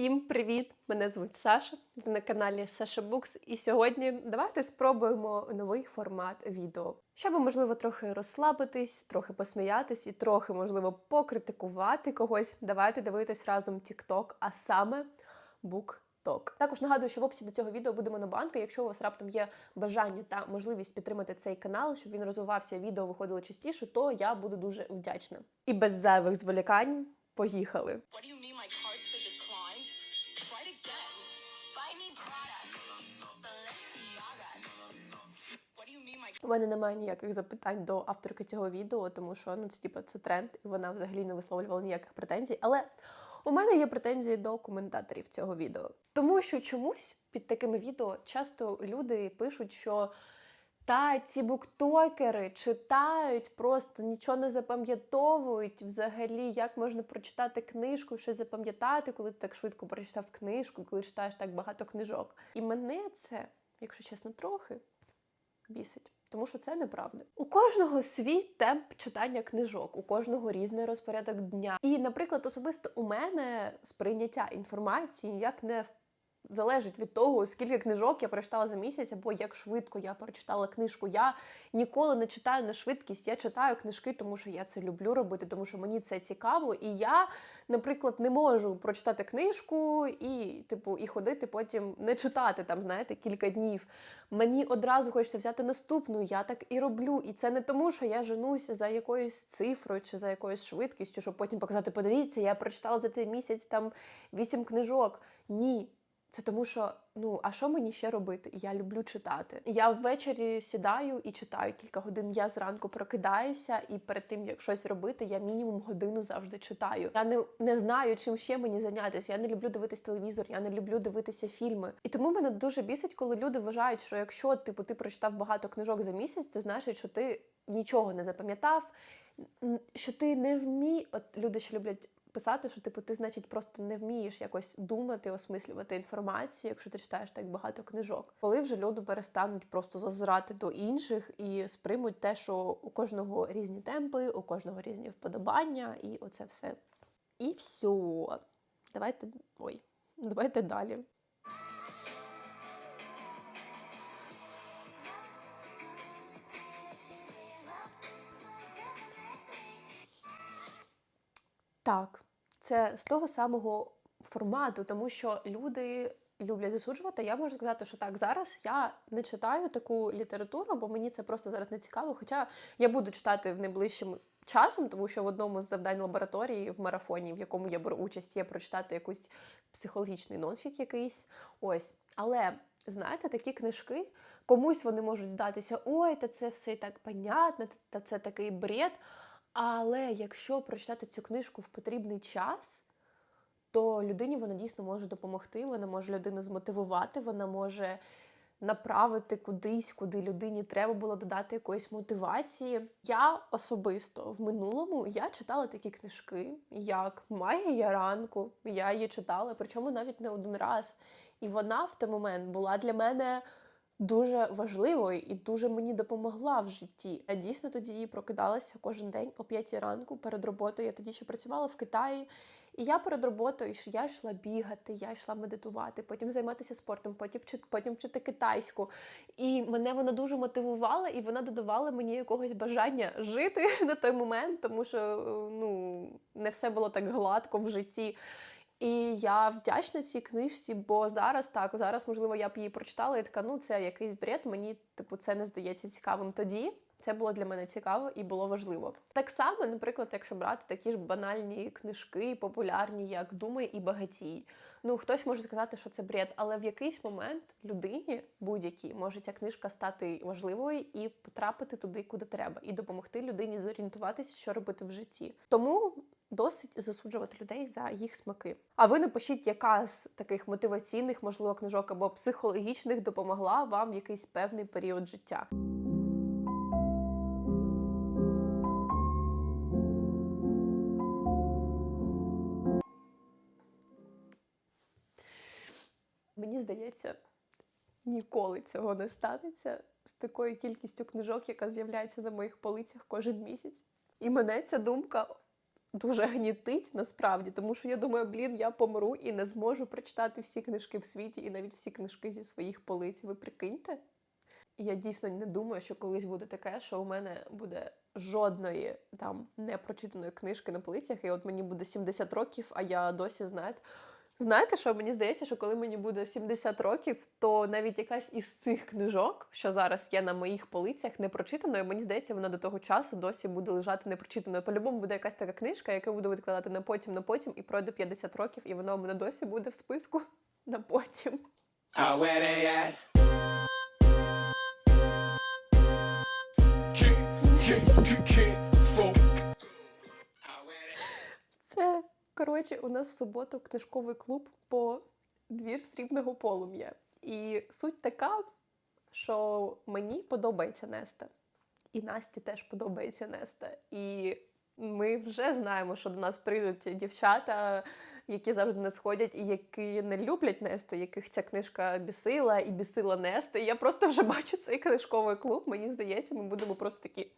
Всім привіт! Мене звуть Саша. Ви на каналі Саша Букс. І сьогодні давайте спробуємо новий формат відео, щоб можливо трохи розслабитись, трохи посміятись і трохи можливо покритикувати когось. Давайте дивитись разом TikTok, а саме BookTok. Також нагадую, що в описі до цього відео буде монобанка. Якщо у вас раптом є бажання та можливість підтримати цей канал, щоб він розвивався, відео виходило частіше, то я буду дуже вдячна. І без зайвих зволікань поїхали. What do you mean my У мене немає ніяких запитань до авторки цього відео, тому що ну це типу, це тренд, і вона взагалі не висловлювала ніяких претензій. Але у мене є претензії до коментаторів цього відео. Тому що чомусь під такими відео часто люди пишуть, що та ці буктокери читають, просто нічого не запам'ятовують. Взагалі, як можна прочитати книжку, щось запам'ятати, коли ти так швидко прочитав книжку, коли читаєш так багато книжок. І мене це, якщо чесно, трохи бісить. Тому що це неправда. У кожного свій темп читання книжок, у кожного різний розпорядок дня. І, наприклад, особисто у мене сприйняття інформації ніяк не залежить від того, скільки книжок я прочитала за місяць, або як швидко я прочитала книжку. Я ніколи не читаю на швидкість. Я читаю книжки, тому що я це люблю робити, тому що мені це цікаво. І я, наприклад, не можу прочитати книжку і, типу, і ходити потім не читати там, знаєте, кілька днів. Мені одразу хочеться взяти наступну. Я так і роблю. І це не тому, що я женуся за якоюсь цифрою чи за якоюсь швидкістю, щоб потім показати, подивіться, я прочитала за цей місяць там вісім книжок. Ні. Це тому, що ну а що мені ще робити? Я люблю читати. Я ввечері сідаю і читаю кілька годин. Я зранку прокидаюся, і перед тим як щось робити, я мінімум годину завжди читаю. Я не, не знаю, чим ще мені зайнятися. Я не люблю дивитись телевізор, я не люблю дивитися фільми. І тому мене дуже бісить, коли люди вважають, що якщо типу ти прочитав багато книжок за місяць, це значить, що ти нічого не запам'ятав, що ти не вмій. От люди ще люблять писати, що типу ти, значить, просто не вмієш якось думати, осмислювати інформацію, якщо ти читаєш так багато книжок. Коли вже люди перестануть просто зазирати до інших і сприймуть те, що у кожного різні темпи, у кожного різні вподобання, і оце все. І все. Давайте. Ой, давайте далі. Так, це з того самого формату, тому що люди люблять засуджувати. Я можу сказати, що так, зараз я не читаю таку літературу, бо мені це просто зараз не цікаво. Хоча я буду читати в найближчим часом, тому що в одному з завдань лабораторії в марафоні, в якому я беру участь, є прочитати якийсь психологічний нонфік якийсь. Ось. Але знаєте, такі книжки, комусь вони можуть здатися, ой, та це все і так понятно, та це такий бред. Але якщо прочитати цю книжку в потрібний час, то людині вона дійсно може допомогти, вона може людину змотивувати, вона може направити кудись, куди людині треба було додати якоїсь мотивації. Я особисто в минулому я читала такі книжки, як Магія ранку. Я її читала, причому навіть не один раз. І вона в той момент була для мене дуже важливою і дуже мені допомогла в житті. Я дійсно тоді прокидалася кожен день о 5 ранку перед роботою. Я тоді ще працювала в Китаї. І я перед роботою що я йшла бігати, я йшла медитувати, потім займатися спортом, потім вчити, потім вчити китайську. І мене вона дуже мотивувала, і вона додавала мені якогось бажання жити на той момент, тому що ну не все було так гладко в житті. І я вдячна цій книжці, бо зараз так, зараз, можливо, я б її прочитала і така, ну це якийсь бред, мені типу це не здається цікавим тоді. Це було для мене цікаво і було важливо. Так само, наприклад, якщо брати такі ж банальні книжки, популярні, як Думай і багатій. Ну, хтось може сказати, що це бред, але в якийсь момент людині будь-якій може ця книжка стати важливою і потрапити туди, куди треба, і допомогти людині зорієнтуватися, що робити в житті. Тому досить засуджувати людей за їх смаки. А ви напишіть, яка з таких мотиваційних, можливо, книжок або психологічних допомогла вам в якийсь певний період життя. Мені здається, ніколи цього не станеться з такою кількістю книжок, яка з'являється на моїх полицях кожен місяць. І мене ця думка дуже гнітить насправді, тому що я думаю, блін, я помру і не зможу прочитати всі книжки в світі і навіть всі книжки зі своїх полиць. Ви прикиньте? Я дійсно не думаю, що колись буде таке, що у мене буде жодної там непрочитаної книжки на полицях, і от мені буде 70 років, а я досі знаєте. Знаєте, що мені здається, що коли мені буде 70 років, то навіть якась із цих книжок, що зараз є на моїх полицях, непрочитаною, мені здається, вона до того часу досі буде лежати непрочитаною. По-любому буде якась така книжка, яку буду відкладати на потім, на потім, і пройде 50 років, і вона у мене досі буде в списку на потім. How коротше, у нас в суботу книжковий клуб по двір срібного полум'я. І суть така, що мені подобається Неста. І Насті теж подобається Неста. І ми вже знаємо, що до нас прийдуть дівчата, які завжди не сходять, і які не люблять Несту, яких ця книжка бісила і бісила Неста. І я просто вже бачу цей книжковий клуб. Мені здається, ми будемо просто такі.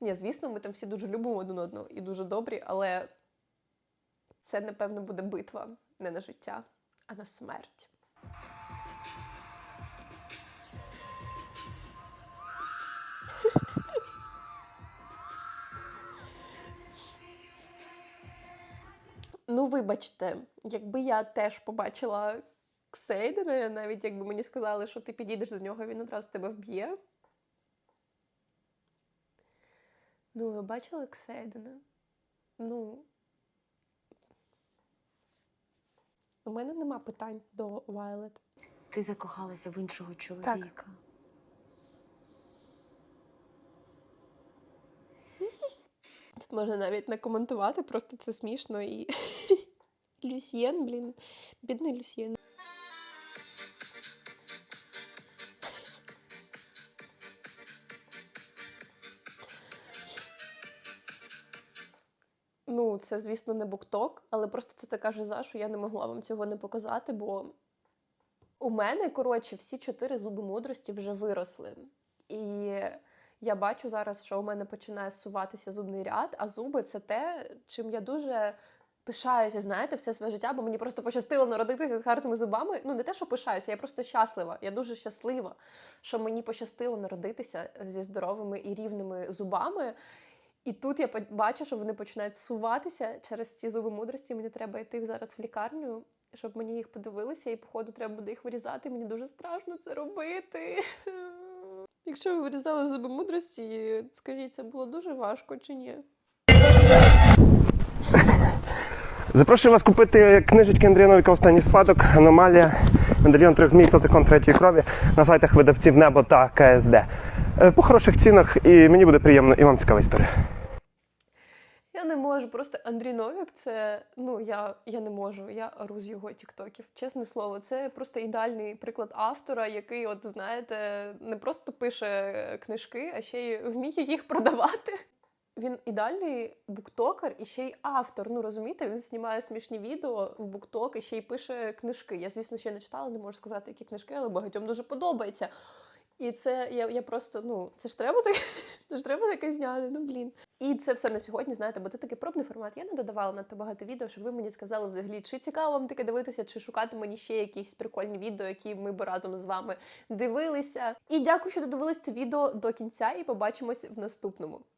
Ні, звісно, ми там всі дуже любимо один одного і дуже добрі, але це, напевно, буде битва не на життя, а на смерть. Ну, вибачте, якби я теж побачила Ксейдена, навіть якби мені сказали, що ти підійдеш до нього, він одразу тебе вб'є. Ну, ви бачили Ксейдена? Ну. У мене нема питань до Вайлет. Ти закохалася в іншого чоловіка. Тут можна навіть не коментувати, просто це смішно і. Люсьєн, блін, бідний Люсьєн. Ну, це, звісно, не букток, але просто це така жиза, що я не могла вам цього не показати, бо у мене, коротше, всі чотири зуби мудрості вже виросли. І я бачу зараз, що у мене починає суватися зубний ряд, а зуби це те, чим я дуже пишаюся, знаєте, все своє життя, бо мені просто пощастило народитися з гарними зубами. Ну, не те, що пишаюся, я просто щаслива. Я дуже щаслива, що мені пощастило народитися зі здоровими і рівними зубами. І тут я бачу, що вони починають суватися через ці зуби мудрості. Мені треба йти зараз в лікарню, щоб мені їх подивилися, і походу треба буде їх вирізати. Мені дуже страшно це робити. Якщо ви вирізали зуби мудрості, скажіть, це було дуже важко чи ні? Запрошую вас купити книжечки Андрія Новіка Останній спадок, аномалія, медальйон трьох змій та закон третьої крові на сайтах видавців Небо та КСД. Е, По хороших цінах і мені буде приємно, і вам цікава історія. Не можу. Просто Андрій Новік це ну я, я не можу. Я ору з його тіктоків. Чесне слово, це просто ідеальний приклад автора, який, от знаєте, не просто пише е, книжки, а ще й вміє їх продавати. Він ідеальний буктокер і ще й автор. Ну розумієте, він знімає смішні відео в букток і ще й пише книжки. Я, звісно, ще не читала, не можу сказати, які книжки, але багатьом дуже подобається. І це я, я просто, ну, це ж треба таке, це ж треба таке зняти, ну блін. І це все на сьогодні, знаєте, бо це такий пробний формат. Я не додавала надто багато відео, щоб ви мені сказали взагалі, чи цікаво вам таке дивитися, чи шукати мені ще якісь прикольні відео, які ми б разом з вами дивилися. І дякую, що додивились це відео до кінця, і побачимось в наступному.